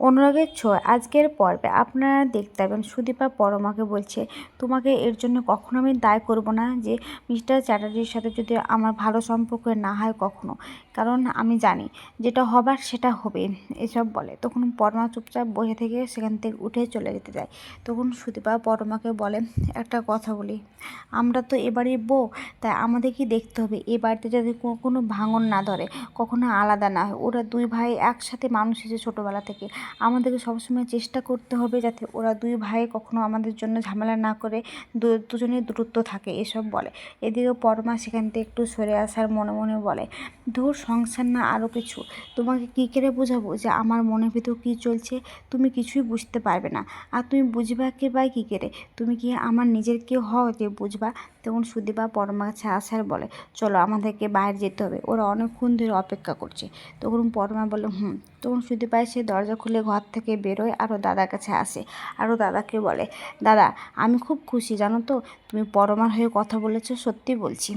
অনুরাগের ছোঁয়া, আজকের পর্বে আপনারা দেখতে পাবেন সুদীপা পরমাকে বলছে, তোমাকে এর জন্য কখনো আমি দায় করব না যে মিস্টার চ্যাটার্জির সাথে যদি আমার ভালো সম্পর্ক না হয় কখনো। কারণ আমি জানি যেটা হবার সেটা হবে, এসব বলে। তখন পরমা চুপচাপ বসে থেকে সেখান থেকে উঠে চলে যেতে যায়। তখন সুদীপা পরমাকে বলে, একটা কথা বলি, আমরা তো এবারে বউ, তাই আমাদের কি দেখতে হবে? এ বাড়িতে যাতে কোনো ভাঙন না ধরে, কখনো আলাদা না হয়। ওরা দুই ভাই একসাথে মানুষ এসে ছোটোবেলা থেকে। আমাদেরকে সবসময় চেষ্টা করতে হবে যাতে ওরা দুই ভাই কখনো আমাদের জন্য ঝামেলা না করে দুজনের দূরত্ব থাকে, এসব বলে। এদিকে পরমা সেখান থেকে একটু সরে আসার মনে মনে বলে, ধুর সংসার না আরও কিছু? তোমাকে কী করে বোঝাবো যে আমার মনের ভিতর কী চলছে? তুমি কিছুই বুঝতে পারবে না। আর তুমি বুঝবা কে বা কী করে? তুমি কি আমার নিজের কেউ হও যে বুঝবা? তখন সুদীপা পরমা কাছে আসার বলে, চলো আমাদেরকে বাইরে যেতে হবে। ওরা অনেকক্ষণ ধরে অপেক্ষা করছে। তখন পরমা বলে, হুম। তখন সুদীপা এসে দরজা খুলে ঘর থেকে বেরোয় আরও দাদার কাছে আসে। আরও দাদাকে বলে, দাদা, আমি খুব খুশি, জানো তো? তুমি পরমার হয়ে কথা বলেছ, সত্যি বলছি।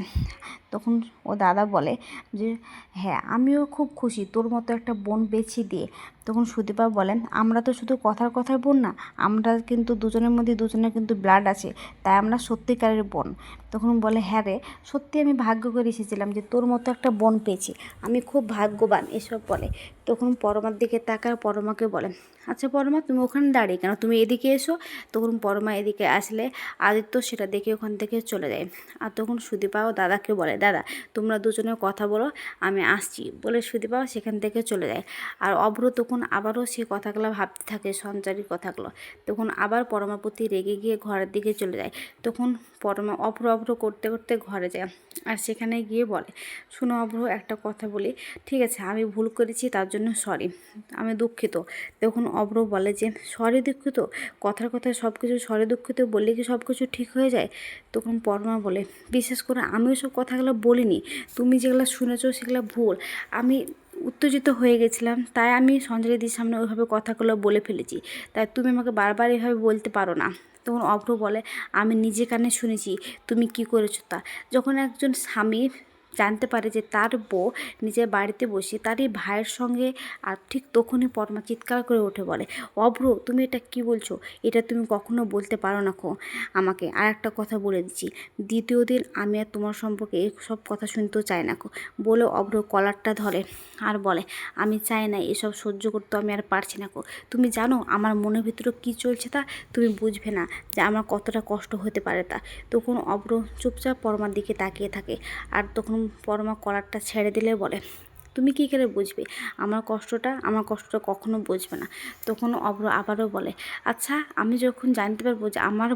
তখন ও দাদা বলে যে হ্যাঁ আমিও খুব খুশি। তোর মতো একটা বোন বেছে দিয়ে তখন সুদীপা বলেন, আমরা তো শুধু কথার কথার বোন না, আমরা কিন্তু দুজনের মধ্যে দুজনের কিন্তু ব্লাড আছে, তাই আমরা সত্যিকারের বোন। তখন বলে হ্যাঁ রে, সত্যি আমি ভাগ্য করে এসেছিলাম যে তোর মতো একটা বোন পেয়েছি, আমি খুব ভাগ্যবান, এসব বলে। তখন পরমার দিকে তাকার পরমাকে বলেন আচ্ছা পরমা, তুমি ওখানে দাঁড়িয়ে কেন? তুমি এদিকে এসো। তখন পরমা এদিকে আসলে আদিত্য সেটা দেখে ওখান থেকে চলে যায়। আর তখন সুদীপাও দাদাকে বলে, দাদা, তোমরা দুজনে কথা বলো, আমি আসছি। বলে সুদীপাও সেখান থেকে চলে যায়। আর অভ্র আবারও সে কথাগুলো ভাবতে থাকে, সঞ্চারীর কথাগুলো। তখন আবার পরমার প্রতি রেগে গিয়ে ঘরের দিকে চলে যায়। তখন পরমা অভ্র অভ্র করতে করতে ঘরে যায় আর সেখানে গিয়ে বলে, শুনো অভ্র, একটা কথা বলি। ঠিক আছে, আমি ভুল করেছি, তার জন্য সরি আমি দুঃখিত। তখন অভ্র বলে যে সরি দুঃখিত? কথার কথায় সব কিছু সরি দুঃখিত বললে কি সব কিছু ঠিক হয়ে যায়? তখন পরমা বলে, বিশেষ করে আমি ওসব কথাগুলো বলিনি। তুমি যেগুলো শুনেছো সেগুলো ভুল। আমি উত্তেজিত হয়ে গেছিলাম, তাই আমি সঞ্জয় দিদির সামনে ওইভাবে কথাগুলো বলে ফেলেছি। তাই তুমি আমাকে বারবার এভাবে বলতে পারো না। তখন অভ্র বলে, আমি নিজে কানে শুনেছি, তুমি কি করেছ তা? যখন একজন স্বামী জানতে পারে যে তার বউ নিজের বাড়িতে বসে তারই ভাইয়ের সঙ্গে আর ঠিক তখনই পরমা চিৎকার করে উঠে বলে, অভ্র, তুমি এটা কি বলছো? এটা তুমি কখনো বলতে পারো না খো আমাকে আর একটা কথা বলে দিচ্ছি। দ্বিতীয় দিন আমি আর তোমার সম্পর্কে সব কথা শুনতেও চাই না খো বলে অভ্র কলারটা ধরে আর বলে, আমি চাই না এসব সহ্য করতে আমি আর পারছি না খো তুমি জানো আমার মনের ভিতরে কী চলছে তা? তুমি বুঝবে না যে আমার কতটা কষ্ট হতে পারে তা। তখন অভ্র চুপচাপ পরমার দিকে তাকিয়ে থাকে। আর তখন পরমা কলারটা ছেড়ে দিলে বলে। তুমি কী করে বুঝবে? আমার কষ্টটা আমার কষ্টটা কখনো বুঝবে না। তখন অভ্র আবারও বলে আচ্ছা আমি যখন জানতে পারব যে আমার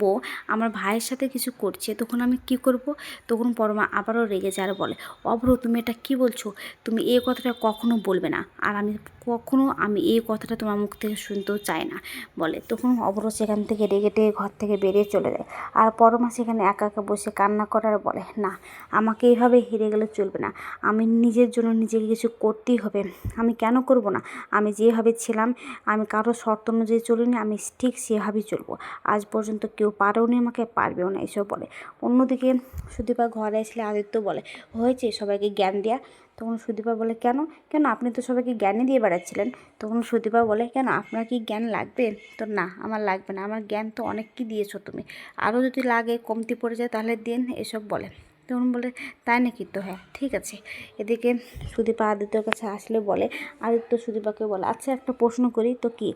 বউ আমার ভাইয়ের সাথে কিছু করছে, তখন আমি কি করব? তখন পরমা আবারও রেগে যায় আর বলে, অভ্র, তুমি এটা কি বলছো? তুমি এই কথাটা কখনো বলবে না। আর আমি কখনো, আমি এই কথাটা তোমার মুখ থেকে শুনতেও চাই না। বলে। তখন অভ্র সেখান থেকে রেগে টেগে ঘর থেকে বেরিয়ে চলে যায়। আর পরমা সেখানে একা একা বসে কান্না করার বলে, না, আমাকে এইভাবে হেরে গেলে চলবে না। আমি নিজের জন্য নিজেকে কিছু করতেই হবে। আমি কেন করব না? আমি যেভাবে ছিলাম, আমি কারও শর্ত অনুযায়ী চলিনি, আমি ঠিক সেভাবেই চলবো। আজ পর্যন্ত কেউ পারেও নি আমাকে, পারবেও না, এসব বলে। অন্যদিকে সুদীপা ঘরে আসলে আদিত্য বলে, হয়েছে, সবাইকে জ্ঞান দেয়া। তখন সুদীপা বলে, কেন? কেন আপনি তো সবাইকে জ্ঞানই দিয়ে বেড়াচ্ছিলেন? তখন সুদীপা বলে, কেন? আপনার কি জ্ঞান লাগবে? তো না, আমার লাগবে না। আমার জ্ঞান তো অনেক কি দিয়েছ তুমি। আরও যদি লাগে, কমতি পড়ে যায়, তাহলে দিন, এসব বলে। তখন বলে, তাই নাকি তো? হ্যাঁ ঠিক আছে। এদিকে সুদীপা আদিত্যর কাছে আসলে বলে, আদিত্য সুদীপাকে বলে আচ্ছা একটা প্রশ্ন করি তো কি?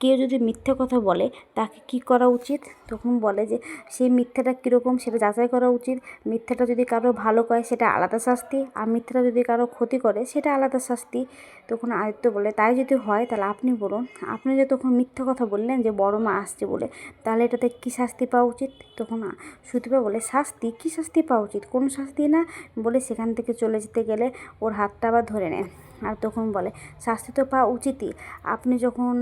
কেউ যদি মিথ্যে কথা বলে, তাকে কি করা উচিত? তখন বলে যে, সেই মিথ্যাটা কীরকম সেটা যাচাই করা উচিত। মিথ্যাটা যদি কারও ভালো করে সেটা আলাদা শাস্তি। আর মিথ্যাটা যদি কারও ক্ষতি করে, সেটা আলাদা শাস্তি। তখন আদিত্য বলে, তাই যদি হয়, তাহলে আপনি বলুন। আপনি যে তখন মিথ্যে কথা বললেন যে বড় মা আসছে বলে, তাহলে এটাতে কী শাস্তি পাওয়া উচিত? তখন সুদীপা বলে, শাস্তি? কী শাস্তি পাওয়া উচিত? কোন শাস্তি না বলে সেখান থেকে চলে যেতে গেলে ওর হাতটা আবার ধরে নেয়। আর তখন বলে, শাস্তি তো পাওয়া উচিতই। আপনি যখন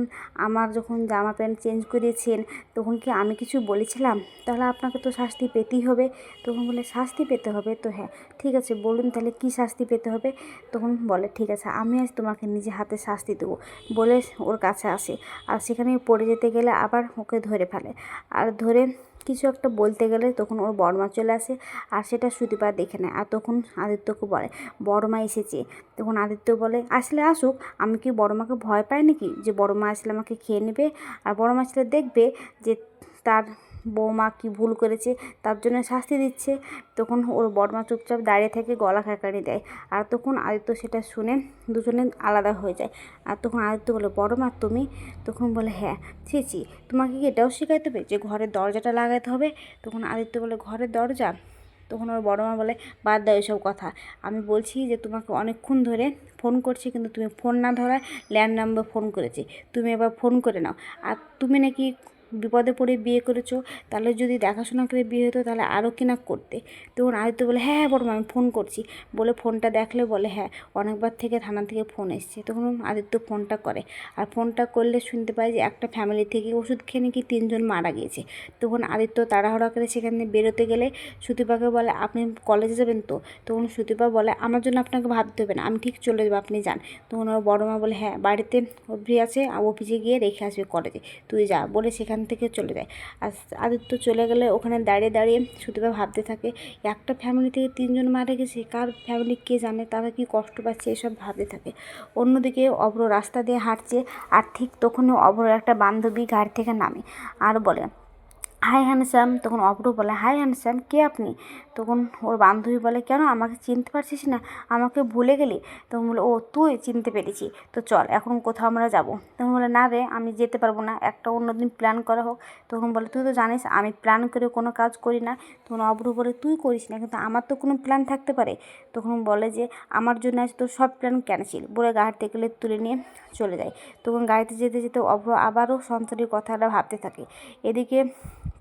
আমার যখন জামা প্যান্ট চেঞ্জ করিয়েছেন তখন কি আমি কিছু বলেছিলাম? তাহলে আপনাকে তো শাস্তি পেতেই হবে। তখন বলে, শাস্তি পেতে হবে তো হ্যাঁ। ঠিক আছে, বলুন তাহলে কি শাস্তি পেতে হবে? তখন বলে, ঠিক আছে, আমি আজ তোমাকে নিজে হাতে শাস্তি দেবো বলে ওর কাছে আসে। আর সেখানে পড়ে যেতে গেলে আবার ওকে ধরে ফেলে। আর ধরে কিছু একটা বলতে গেলে তখন ওর বড়মা চলে আসে আর সেটা সুদীপা দেখে নেয় আর তখন আদিত্যকে বলে বড়মা এসেছে। তখন আদিত্য বলে, আসলে আসুক, আমি কি বড়মাকে ভয় পাই নাকি যে বড়মা আসলে আমাকে খেয়ে নেবে? আর বড়মা আসলে দেখবে যে তার বৌমা কি ভুল করেছে তার জন্য শাস্তি দিচ্ছে। তখন ওর বড়মা চুপচাপ দাঁড়িয়ে থেকে গলা খাকারি দেয়। আর তখন আদিত্য সেটা শুনে দুজনে আলাদা হয়ে যায়। আর তখন আদিত্য বলে, বড়মা, তুমি? তখন বলে হ্যাঁ। ছি ছি, তোমাকে কি এটাও শেখাইতে হবে যে ঘরের দরজাটা লাগাতে হবে? তখন আদিত্য বলে, ঘরের দরজা? তখন ওর বড় মা বলে, বাদ দাও এসব কথা। আমি বলছি যে তোমাকে অনেকক্ষণ ধরে ফোন করছি, কিন্তু তুমি ফোন না ধরায় ল্যান্ড নাম্বার ফোন করেছি। তুমি এবার ফোন করে নাও। আর তুমি নাকি বিপদে পড়ে বিয়ে করেছ, তাহলে যদি দেখাশোনা করে বিয়ে হতো তাহলে আরও কিনা করতে। তখন আদিত্য বলে হ্যাঁ হ্যাঁ বড় আমি ফোন করছি। বলে ফোনটা দেখলে বলে হ্যাঁ অনেকবার থেকে থানা থেকে ফোন এসছে। তখন আদিত্য ফোনটা করে। আর ফোনটা করলে শুনতে পাই যে একটা ফ্যামিলি থেকে ওষুধ খেয়ে নাকি তিনজন মারা গিয়েছে। তখন আদিত্য তাড়াহুড়া করে সেখানে বেরোতে গেলে সুদীপাকে বলে, আপনি কলেজে যাবেন তো? তখন সুদীপা বলে, আমার জন্য আপনাকে ভাবতে হবে না, আমি ঠিক চলে যাব, আপনি যান। তখন ওর বড় মা বলে হ্যাঁ বাড়িতে অভ্রি আছে অফিসে গিয়ে রেখে আসবে কলেজে তুই যা। বলে সেখান থেকে চলে যায়। আর আদিত্য চলে গেলে ওখানে দাঁড়িয়ে দাঁড়িয়ে সুদীপা ভাবতে থাকে, একটা ফ্যামিলি থেকে তিনজন মারা গেছে, কার ফ্যামিলি কে জানে, তারা কি কষ্ট পাচ্ছে, এসব ভাবতে থাকে। অন্যদিকে অভ্র রাস্তা দিয়ে হাঁটছে, আর ঠিক তখনও অভ্র একটা বান্ধবী গাড়ি থেকে নামে। আর বলে হাই হ্যান্ডসাম তখন অভ্র বলে হাই হ্যান্ডসাম কে আপনি? তখন ওর বান্ধবী বলে, কেন? আমাকে চিনতে পারছিস না, আমাকে ভুলে গেলি? তখন বলে, ও, তুই চিনতে পেরেছি, তো চল, এখন কোথাও আমরা যাব? তখন বলে, না রে, আমি যেতে পারব না, একটা অন্যদিন প্ল্যান করা হোক। তখন বলে, তুই তো জানিস, আমি প্ল্যান করে কোনো কাজ করি না। তখন অভ্র বলে, তুই করিস না, কিন্তু আমার তো কোনো প্ল্যান থাকতে পারে। তখন বলে যে, আমার জন্য আজ তোর সব প্ল্যান ক্যান্সেল বলে গাড়ি থেকে তুলে নিয়ে চলে যায়। তখন গাড়িতে যেতে যেতে অভ্র আবারও সঞ্চারীর কথাটা ভাবতে থাকে। এদিকে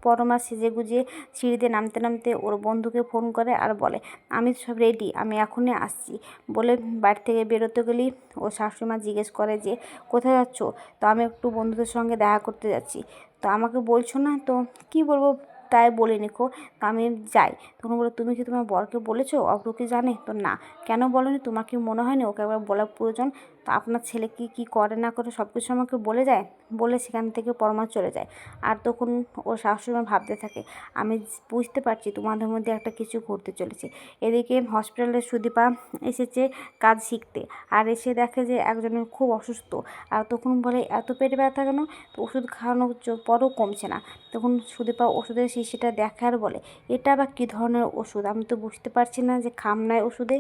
পরমা সেজে গুজিয়ে সিঁড়িতে নামতে নামতে ওর বন্ধুকে ফোন করে আর বলে, আমি সব রেডি আমি এখনই আসছি। বলে বাড়ি থেকে বেরোতে গেলেই ও শাশুড়িমা জিজ্ঞেস করে যে, কোথায় যাচ্ছ? তো আমি একটু বন্ধুদের সঙ্গে দেখা করতে যাচ্ছি। তো আমাকে বলছো না তো, কি বলব? তাই বলে নিখো তো আমি যাই। তখন বলো, তুমি কি তোমার বরকে বলেছ? অব্র কি জানে? তো না। কেন বলনি? তোমার কি মনে হয়নি? ওকে একবার বলা প্রয়োজন। তো আপনার ছেলে কি, কী করে না করে সব কিছু আমাকে বলে যায়? বলে সেখান থেকে পরমা চলে যায়। আর তখন ও শাশুড়িমা ভাবতে থাকে, আমি বুঝতে পারছি তোমাদের মধ্যে একটা কিছু ঘটতে চলেছে। এদিকে হসপিটালে সুদীপা এসেছে কাজ শিখতে। আর এসে দেখে যে একজনের খুব অসুস্থ। আর তখন বলে, এত পেটে ব্যথা কেন? তো ওষুধ খাওয়ানোর পরও কমছে না। তখন সুদীপা ওষুধের শিশিটা দেখার বলে। এটা বা কী ধরনের ওষুধ? আমি তো বুঝতে পারছি না যে খামনায় ওষুধে